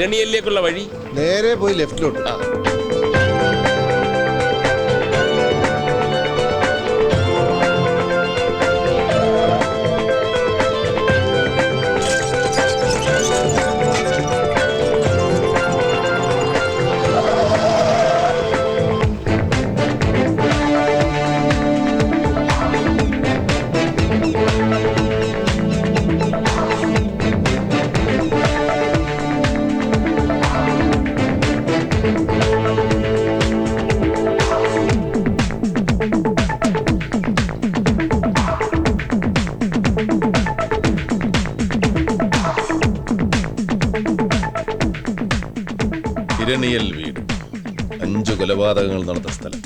ഇരണിയലിലേക്കുള്ള വഴി നേരെ പോയി ലെഫ്റ്റിലോട്ട് ആ. കൊലപാതകങ്ങൾ നടന്ന സ്ഥലം.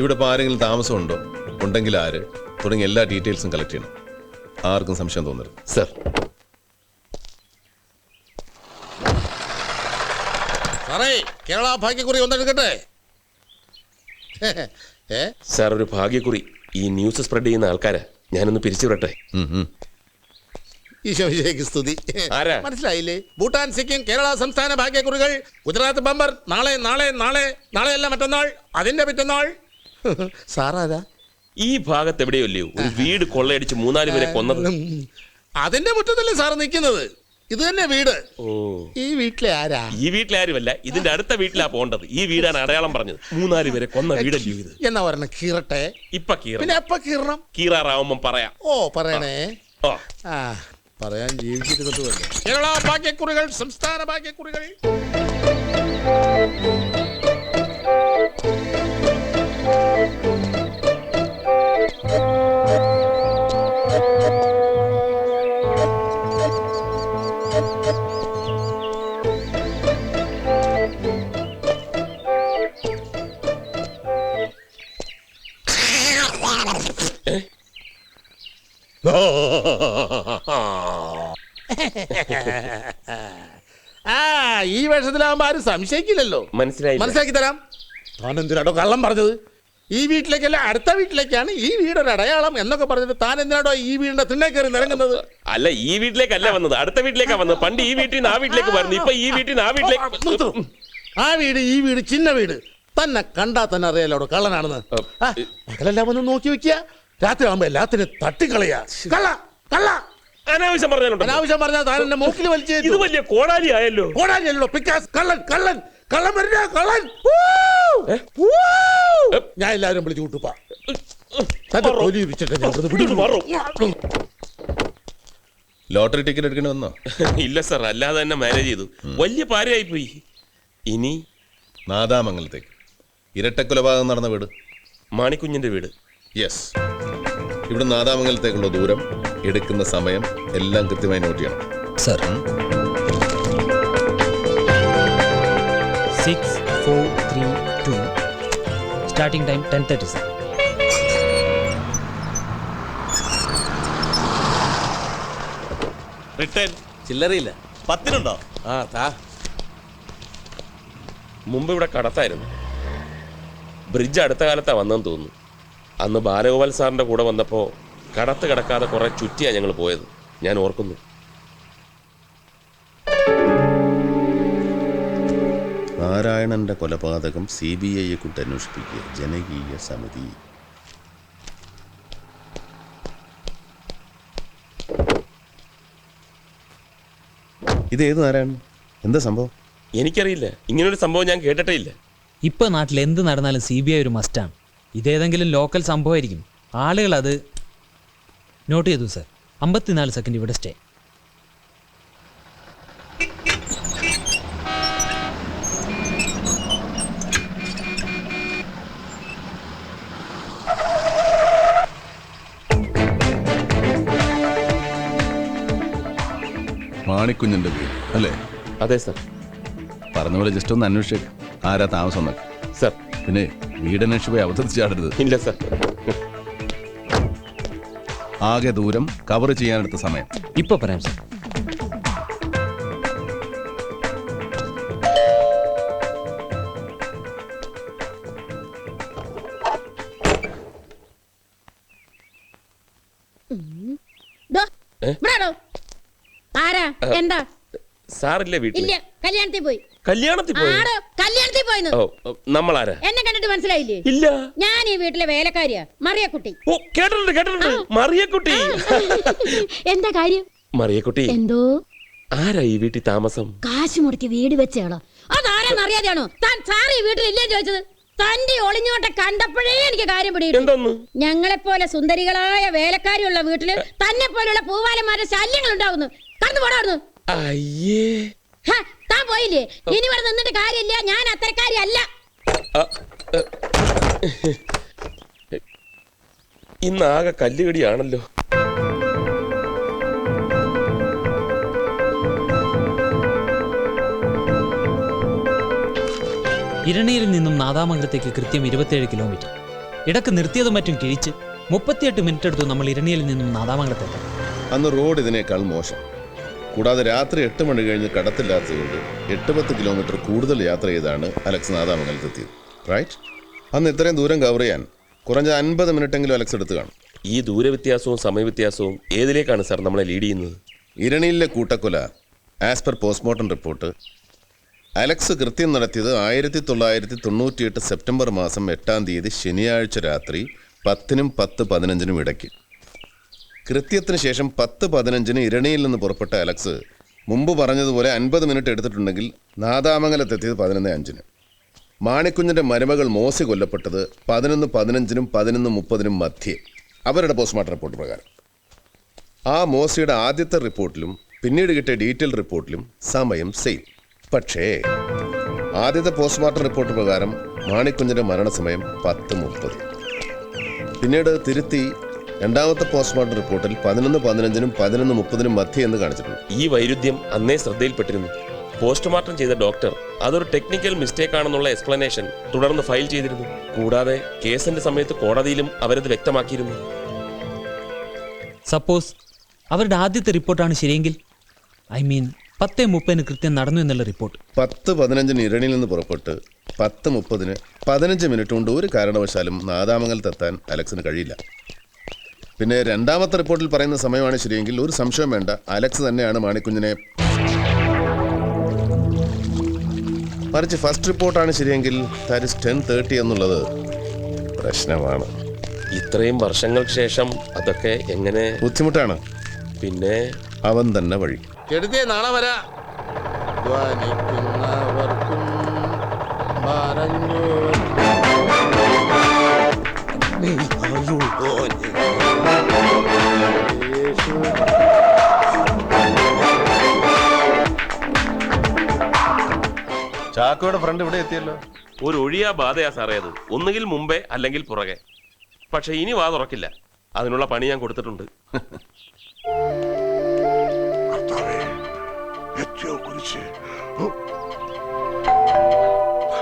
ഇവിടെ ഇപ്പോൾ ആരെങ്കിലും താമസമുണ്ടോ? ഉണ്ടെങ്കിൽ ആര്? തുടങ്ങിയ എല്ലാ ഡീറ്റെയിൽസും കളക്ട് ചെയ്യണം. ആർക്കും സംശയം തോന്നരുത്. സർ. സാറേ കേരള ഭാഗ്യക്കുറി ഒന്നെടുക്കട്ടെ? ഏ സാർ ഒരു ഭാഗ്യക്കുറി ഈ ന്യൂസ് സ്പ്രെഡ് ചെയ്യുന്ന ആൾക്കാരെ. ഞാനൊന്ന് പിരിച്ചു വിടട്ടെ ഉം, ഉം. ഈശോ വിജയ്ക്ക് സ്തുതി. ആരാ? മനസ്സിലായില്ലേ? ഭൂട്ടാൻ സിക്കിം കേരള സംസ്ഥാന ഭാഗ്യക്കുറികൾ. ഗുജറാത്ത് ബമ്പർ നാളെ നാളെ നാളെ നാളെ അല്ല മറ്റന്നാൾ അതിന്റെ പിറ്റന്നാൾ. സാറാരാ? ഈ ഭാഗത്ത് എവിടെയല്ലയോ ഒരു വീട് കൊള്ളയടിച്ച് മൂന്നാൽ പേരെ കൊന്നത്. ഉം. അതിന്റെ മുറ്റത്തല്ലേ സാർ നിൽക്കുന്നത്? ഇത് തന്നെ വീട്. ഓ. ഈ വീട്ടിലെ ആരാ? ഈ വീട്ടിലാരുമല്ല ഇതിന്റെ അടുത്ത വീട്ടിലാ പോണ്ടത്. ഈ വീടാണ് അടയാളം പറഞ്ഞത്. മൂന്നാൽ പേരെ കൊന്ന വീടല്ലയോ ഇത്? എന്നാ പറഞ്ഞ കീറട്ടെ. ഇപ്പൊ കീറ പിന്നെ എപ്പ കീറണം? കീറാറാവുമ്പം പറയാം. ഓ പറയണേ. ആ. ആ. പറയാൻ ജീവിച്ചിരുന്നിട്ട് വന്നു കേരള ഭാഗ്യക്കുറികൾ സംസ്ഥാന ഭാഗ്യക്കുറികൾ. ആ ഈ വേഷത്തിലാവുമ്പോ ആരും സംശയിക്കില്ലല്ലോ. മനസ്സിലായി മനസ്സിലാക്കി തരാം. താൻ എന്തിനാടോ കള്ളം പറഞ്ഞത്? ഈ വീട്ടിലേക്കല്ല അടുത്ത വീട്ടിലേക്കാണ് ഈ വീടൊരു അടയാളം എന്നൊക്കെ പറഞ്ഞിട്ട് താൻ എന്തിനാടോ ഈ വീടിന്റെ തിണ്ണേ കയറി നിറങ്ങുന്നത് അല്ല ഈ വീട്ടിലേക്കല്ല വന്നത്. അടുത്ത വീട്ടിലേക്കാ വന്നത്. പണ്ട് ഈ വീട്ടിൽ നിന്ന് ആ വീട്ടിലേക്ക് വരുന്നു. ഇപ്പൊ ഈ വീട്ടിൽ നിന്ന് ആ വീട്ടിലേക്ക്. ആ വീട് ഈ വീട് ചിന്ന വീട്. തന്നെ കണ്ടാ തന്നെ അറിയാലോ കള്ളനാണെന്ന്. ആ, ഒന്ന് നോക്കി വെക്കുക. രാത്രി ആവുമ്പോ എല്ലാത്തിനും തട്ടിക്കളയാ. കള്ള കള്ള. അനാവശ്യം പറഞ്ഞാലുണ്ടോ? അനാവശ്യം പറഞ്ഞാൽ താൻ മൂക്കിൽ വലിച്ചു ഇത് വലിയ കോടാലി ആയല്ലോ. ഓടാനല്ലോ പിക്കാസ് കള്ളൻ കള്ളൻ. കള്ളൻ വരില്ല കള്ളൻ. ഊ! ഊ! ഞാൻ എല്ലാവരും വിളിച്ചു കൂട്ടുപ്പാ തന്റെ തൊലി ഇരിച്ചിട്ട് ഞാൻ ഇവിടുന്ന് വിടുന്നു. ലോട്ടറി ടിക്കറ്റ് എടുക്കേണ്ടി വന്നോ? ഇല്ല സാർ. അല്ലാതെ തന്നെ മാനേജ് ചെയ്തു. വലിയ പാരയായി പോയി ഇനി നാദാമംഗലത്തേക്ക്. ഇരട്ടക്കൊലപാതകം നടന്ന വീട്. മാണിക്കുഞ്ഞിന്റെ വീട്. യെസ്. ഇവിടെ നാദാമംഗലത്തേക്കുള്ള ദൂരം എടുക്കുന്ന സമയം എല്ലാം കൃത്യമായി നോട്ട് ചെയ്യണം. Sir. Six four three two. Starting time ten thirty sir. Return. ചില്ലറയില്ല. പത്തിനുണ്ടോ? ആ താ. മുമ്പ് ഇവിടെ കടത്തായിരുന്നു. ബ്രിഡ്ജ് അടുത്ത കാലത്താണ് വന്നെന്ന് തോന്നുന്നു. അന്ന് ബാലഗോപാൽ സാറിന്റെ കൂടെ വന്നപ്പോൾ കടത്ത് കിടക്കാതെ കുറെ ചുറ്റിയാണ് ഞങ്ങൾ പോയത്. ഞാൻ ഓർക്കുന്നു. നാരായണന്റെ കൊലപാതകം സി ബി ഐയെ കൊണ്ട് അന്വേഷിപ്പിക്കുക. ജനകീയ സമിതി. ഇത് ഏത് നാരായണൻ? എന്താ സംഭവം? എനിക്കറിയില്ല. ഇങ്ങനൊരു സംഭവം ഞാൻ കേട്ടിട്ടേ ഇല്ല. ഇപ്പൊ നാട്ടിൽ എന്ത് നടന്നാലും സി ബി ഐ ഒരു മസ്റ്റാണ് ഇതേതെങ്കിലും ലോക്കൽ സംഭവമായിരിക്കും. ആളുകൾ അത് നോട്ട് ചെയ്തു സർ അമ്പത്തിനാല് സെക്കൻഡ് ഇവിടെ സ്റ്റേ മാണിക്കുഞ്ഞിന്റെ വീട് അല്ലേ? അതെ സർ പറഞ്ഞ പോലെ ജസ്റ്റ് ഒന്ന് അന്വേഷിച്ചേക്ക്. ആരാ താമസം എന്നൊക്കെ. സർ പിന്നെ വീടന്വേഷിച്ച് പോയി അവതരിച്ച് ഇല്ല സർ. ആകെ ദൂരം കവർ ചെയ്യാനെടുത്ത സമയം. ഇപ്പൊ പറയാം സർ. ആരാ? എന്താ? സാറില്ലേ വീട്ടിൽ ഇല്ല കല്യാണത്തിൽ പോയി. കല്യാണത്തിൽ പോയി? ആടോ കല്യാണത്തിൽ പോയി നമ്മളാരാ? മനസ്സിലായില്ലേ? ഇല്ല. ഞാൻ ഈ വീട്ടിലെ വേലക്കാരിയാ മറിയക്കുട്ടി. ഓ കേട്ടിട്ടുണ്ട് കേട്ടിട്ടുണ്ട്. മറിയക്കുട്ടി. എന്താ കാര്യം? മറിയക്കുട്ടി. എന്തോ? ആരാ ഈ വീട്ടിൽ താമസം? കാശ് മുടക്കി വീട് വെച്ചേളോ അതാരാന്ന് അറിയാതെയാണോ? താൻ സാറി ഈ വീട്ടിൽ ഇല്ലേ ചോദിച്ചത്? തന്റെ ഒളിഞ്ഞോട്ടെ കണ്ടപ്പോഴേ എനിക്ക് കാര്യം പിടിയിട്ടു ഞങ്ങളെ പോലെ സുന്ദരികളായ വേലക്കാരിയുള്ള വീട്ടിൽ തന്നെ പോലുള്ള പൂവാലന്മാരുടെ ശല്യങ്ങൾ ഉണ്ടാവുന്നു കടന്നു പോടാവുന്നു അയ്യേ. താൻ പോയില്ലേ? ഇനി ഇവിടെ നിന്നിട്ട് കാര്യമില്ല. ഞാൻ അത്തരക്കാരി അല്ല ഇന്നാകെ കല്ലുകടിയാണല്ലോ. ഇരണിയിൽ നിന്നും നാദാമംഗലത്തേക്ക് കൃത്യം ഇരുപത്തിയേഴ് കിലോമീറ്റർ. ഇടയ്ക്ക് നിർത്തിയതും മറ്റും കിഴിച്ച് മുപ്പത്തിയെട്ട് മിനിറ്റ് എടുത്തു നമ്മൾ ഇരണിയിൽ നിന്നും നാദാമംഗലത്തേക്ക് അന്ന് റോഡ് ഇതിനേക്കാൾ മോശം. കൂടാതെ രാത്രി എട്ട് മണി കഴിഞ്ഞ് കടത്തില്ലാത്തതുകൊണ്ട് എട്ട് പത്ത് കിലോമീറ്റർ കൂടുതൽ യാത്ര ചെയ്താണ് അലക്സ് നാദാമംഗലത്തെത്തിയത്. റൈറ്റ് അന്ന് ഇത്രയും ദൂരം കവർ ചെയ്യാൻ കുറഞ്ഞ അൻപത് മിനിറ്റെങ്കിലും അലക്സ് എടുത്ത് കാണും. ഈ ദൂരവ്യത്യാസവും സമയവ്യത്യാസവും ഏതിലേക്കാണ് സാർ നമ്മളെ ലീഡ് ചെയ്യുന്നത്? ഇരണിയിലെ കൂട്ടക്കൊല as per postmortem report Alex കൃത്യം നടത്തിയത് ആയിരത്തി തൊള്ളായിരത്തി തൊണ്ണൂറ്റിയെട്ട് സെപ്റ്റംബർ മാസം എട്ടാം തീയതി ശനിയാഴ്ച രാത്രി പത്തിനും പത്ത് പതിനഞ്ചിനും ഇടയ്ക്ക്. കൃത്യത്തിന് ശേഷം പത്ത് പതിനഞ്ചിന് ഇരണിയിൽ നിന്ന് പുറപ്പെട്ട അലക്സ് മുമ്പ് പറഞ്ഞതുപോലെ അൻപത് മിനിറ്റ് എടുത്തിട്ടുണ്ടെങ്കിൽ നാദാമംഗലത്തെത്തിയത് പതിനൊന്ന് അഞ്ചിന്. മാണിക്കുഞ്ഞിന്റെ മരുമകൾ മോസി കൊല്ലപ്പെട്ടത് പതിനൊന്ന് പതിനഞ്ചിനും പതിനൊന്ന് മുപ്പതിനും മധ്യേ. അവരുടെ പോസ്റ്റ്മോർട്ടം റിപ്പോർട്ട് പ്രകാരം. ആ മോസിയുടെ ആദ്യത്തെ റിപ്പോർട്ടിലും പിന്നീട് കിട്ടിയ ഡീറ്റെയിൽ റിപ്പോർട്ടിലും സമയം സെയിം പക്ഷേ ആദ്യത്തെ പോസ്റ്റ്മോർട്ടം റിപ്പോർട്ട് പ്രകാരം മാണിക്കുഞ്ഞിന്റെ മരണസമയം പത്ത് മുപ്പത്. പിന്നീട് തിരുത്തി രണ്ടാമത്തെ പോസ്റ്റ്മോർട്ടം റിപ്പോർട്ടിൽ പതിനൊന്ന് പതിനഞ്ചിനും പതിനൊന്ന് മുപ്പതിനും മധ്യ എന്ന് കാണിച്ചിട്ടുണ്ട്. ഈ വൈരുദ്ധ്യം അന്നേ ശ്രദ്ധയിൽപ്പെട്ടിരുന്നു. പോസ്റ്റ്മോർട്ടം ചെയ്ത ഡോക്ടർ അതൊരു ടെക്നിക്കൽ മിസ്റ്റേക്ക് ആണെന്നുള്ള എക്സ്പ്ലനേഷൻ തുടർന്ന് ഫയൽ ചെയ്തിരുന്നു. കൂടാതെ കേസിന്റെ സമയത്ത് കോടതിയിലും അവരത് വ്യക്തമാക്കിയിരുന്നു. സപ്പോസ് അവരുടെ ആദ്യത്തെ റിപ്പോർട്ടാണ് ശരിയെങ്കിൽ? ഐ മീൻ പത്ത് മുപ്പതിന് കൃത്യം നടന്നു എന്നുള്ള റിപ്പോർട്ട്. പത്ത് പതിനഞ്ചിന് ഇരണിയിൽ നിന്ന് പുറപ്പെട്ട് പത്ത് മുപ്പതിന് പതിനഞ്ച് മിനിറ്റ് കൊണ്ട് ഒരു കാരണവശാലും നാദാമംഗലത്തെത്താൻ അലക്സിന് കഴിയില്ല. പിന്നെ രണ്ടാമത്തെ റിപ്പോർട്ടിൽ പറയുന്ന സമയമാണ് ശരിയെങ്കിൽ ഒരു സംശയം വേണ്ട. അലക്സ് തന്നെയാണ് മാണിക്കുഞ്ഞിനെ മറിച്ച് ഫസ്റ്റ് റിപ്പോർട്ടാണ് ശരിയെങ്കിൽ ദാറ്റ് ഇസ് ടെൻ തേർട്ടി എന്നുള്ളത് പ്രശ്നമാണ്. ഇത്രയും വർഷങ്ങൾക്ക് ശേഷം അതൊക്കെ എങ്ങനെ ബുദ്ധിമുട്ടാണ്. പിന്നെ അവൻ തന്നെ വഴി. ചെടുത്തേ നാളെ വരാ. പറഞ്ഞു ചാക്കോയുടെ ഫ്രണ്ട് ഇവിടെ എത്തിയല്ലോ. ഒരു ഒഴിയാ ബാധയാ സാറേ അത്. ഒന്നുകിൽ മുമ്പേ അല്ലെങ്കിൽ പുറകെ. പക്ഷെ ഇനി വാ തുറക്കില്ല. അതിനുള്ള പണി ഞാൻ കൊടുത്തിട്ടുണ്ട്. കർത്താവേ, എത്തിയോ കുരിശ്? ഓ.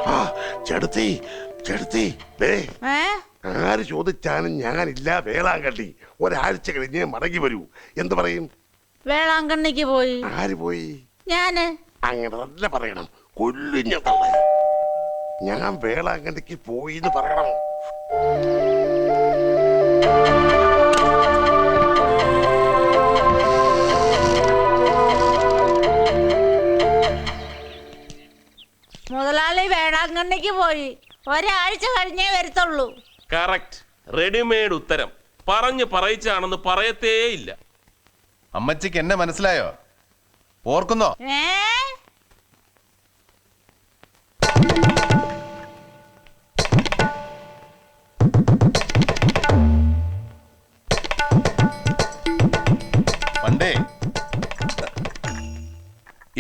ആ, ചെടുത്തി ചെടുത്തി ദേ. ആര് ചോദിച്ചാലും ഞാനില്ല വേളാങ്കണ്ണി. ഒരാഴ്ച കഴിഞ്ഞ് മടങ്ങി വരൂ. എന്ത് പറയും? വേളാങ്കണ്ണിക്ക് പോയി. ആര് പോയി? ഞാൻ. അങ്ങനെ നല്ല പറയണം. കൊല്ലിഞ്ഞ തള്ള. ഞാൻ വേളാങ്കണ്ണിക്ക് പോയി എന്ന് പറയണം. മുതലാളി വേളാങ്കണ്ണിക്ക് പോയി. ഒരാഴ്ച കഴിഞ്ഞേ വരത്തുള്ളൂ. കറക്റ്റ്. റെഡിമെയ്ഡ് ഉത്തരം. പറഞ്ഞു പറയിച്ചാണെന്ന് പറയത്തേ ഇല്ല അമ്മച്ചിക്ക് എന്നെ മനസ്സിലായോ? ഓർക്കുന്നോ? ഏ?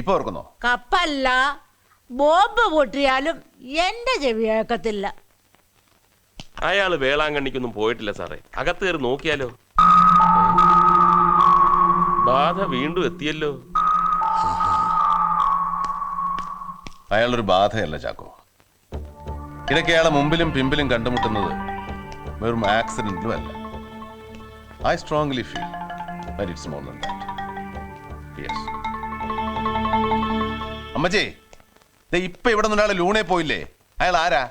ഇപ്പൊ ഓർക്കുന്നോ? കപ്പല്ല ബോംബ് പൊട്ടിയാലും എന്റെ ചെവി കേൾക്കത്തില്ല. അയാൾ വേളാങ്കണ്ണിക്കൊന്നും പോയിട്ടില്ല സാറേ. അകത്ത് കയറി നോക്കിയാലോ? ബാധ വീണ്ടും എത്തിയല്ലോ. അയാളൊരു ബാധയല്ല ചാക്കോ. ഇടയ്ക്ക് അയാളെ മുമ്പിലും പിമ്പിലും കണ്ടുമുട്ടുന്നത് വെറും ആക്സിഡന്റിലും അല്ല. I strongly feel it's more that yes അമ്മച്ചേ ദേ ഇപ്പൊ ഇവിടെ നിന്ന് ഒരാൾ ലൂണെ പോയില്ലേ? അയാൾ ആരാ?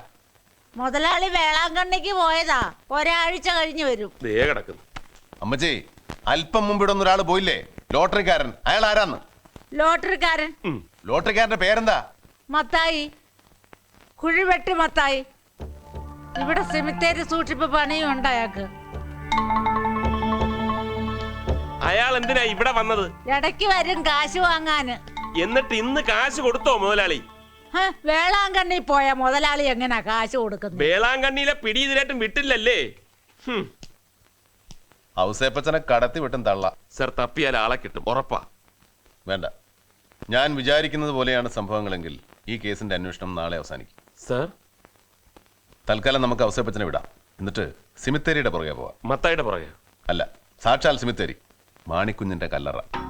മുതലാളി വേളാങ്കണ്ണിക്ക് പോയതാ. ഒരാഴ്ച കഴിഞ്ഞു വരും. ദേ കിടക്കുന്നു. അമ്മച്ചേ അല്പം മുമ്പ് ഇവിടെ ഒരാൾ ഒരാൾ പോയില്ലേ? ലോട്ടറിക്കാരൻ. അയാൾ ആരാന്ന്? ലോട്ടറിക്കാരൻ. ലോട്ടറിക്കാരന്റെ പേരെന്താ? മത്തായി. കുഴിവെട്ടി മത്തായി. ഇവിടെ സെമിത്തേരി സൂക്ഷിപ്പ് പണിയും ഉണ്ട് അയാൾക്ക്. അയാൾ എന്തിനാ ഇവിടെ വന്നത്? ഇടയ്ക്ക് വരും കാശ് വാങ്ങാന്. എന്നിട്ട് ഇന്ന് കാശ് കൊടുത്തോ മുതലാളി? ഹ, വേളാങ്കണ്ണി പോയ മുതലാളി എങ്ങനെ കാശ് കൊടുക്കുന്നത്? വേളാങ്കണ്ണിയിലെ പിടി ഇതിനായിട്ടും വിട്ടില്ലല്ലേ? ഹും. ഔസേപ്പച്ചനെ കടത്തി വിട്ടും തള്ള. സർ തപ്പിയാൽ ആളെ കിട്ടും. ഉറപ്പാ. വേണ്ട. ഞാൻ വിചാരിക്കുന്നത് പോലെയാണ് സംഭവങ്ങളെങ്കിൽ ഈ കേസിന്റെ അന്വേഷണം നാളെ അവസാനിക്കും. സർ? തൽക്കാലം നമുക്ക് ഔസേപ്പച്ചനെ വിടാം. എന്നിട്ട് സിമിത്തേരിയുടെ പുറകെ പോവാം. മത്തായിയുടെ പുറകെ. അല്ല സാക്ഷാൽ സിമിത്തേരി. മാണിക്കുഞ്ഞിന്റെ കല്ലറ.